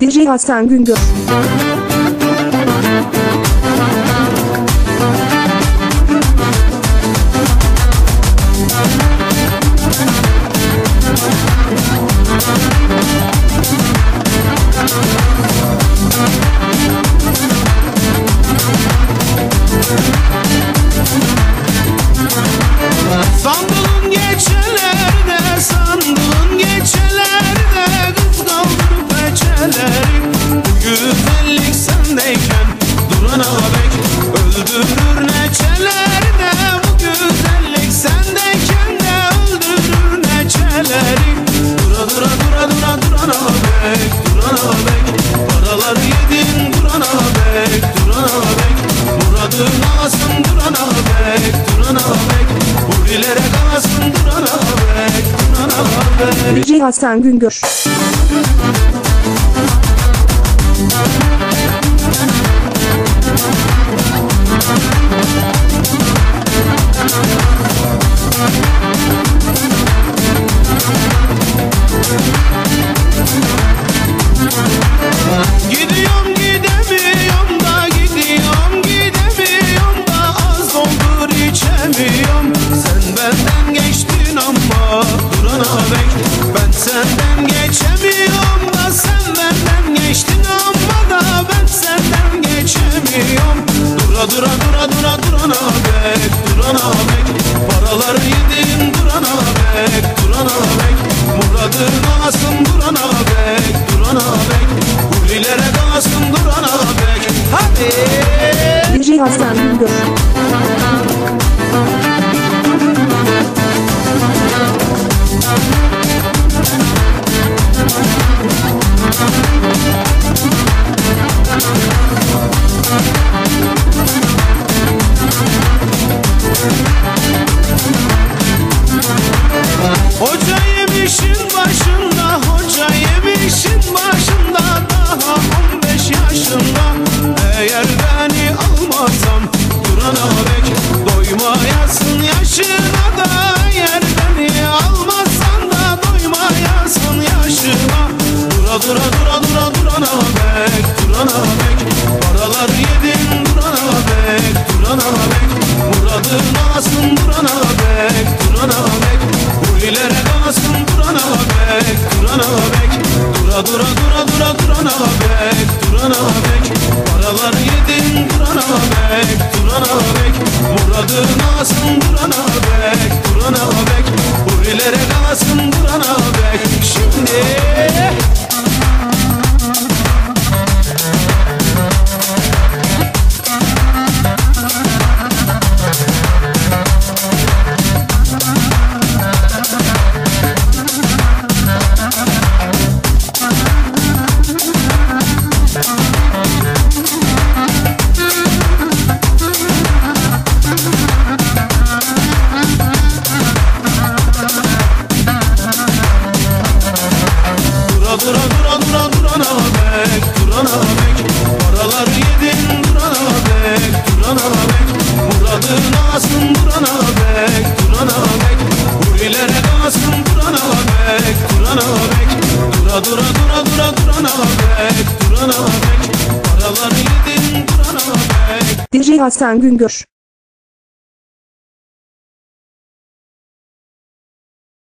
DJ Hasan Güngör Sandım bek Duran bek. Paralar yedin Duran bek Duran bek. Muradın alsın Duran bek Duran bek. Hurilere kalsın Duran bek Duran bek. Müce Hasan Güngör. Biri Hasan Güngör.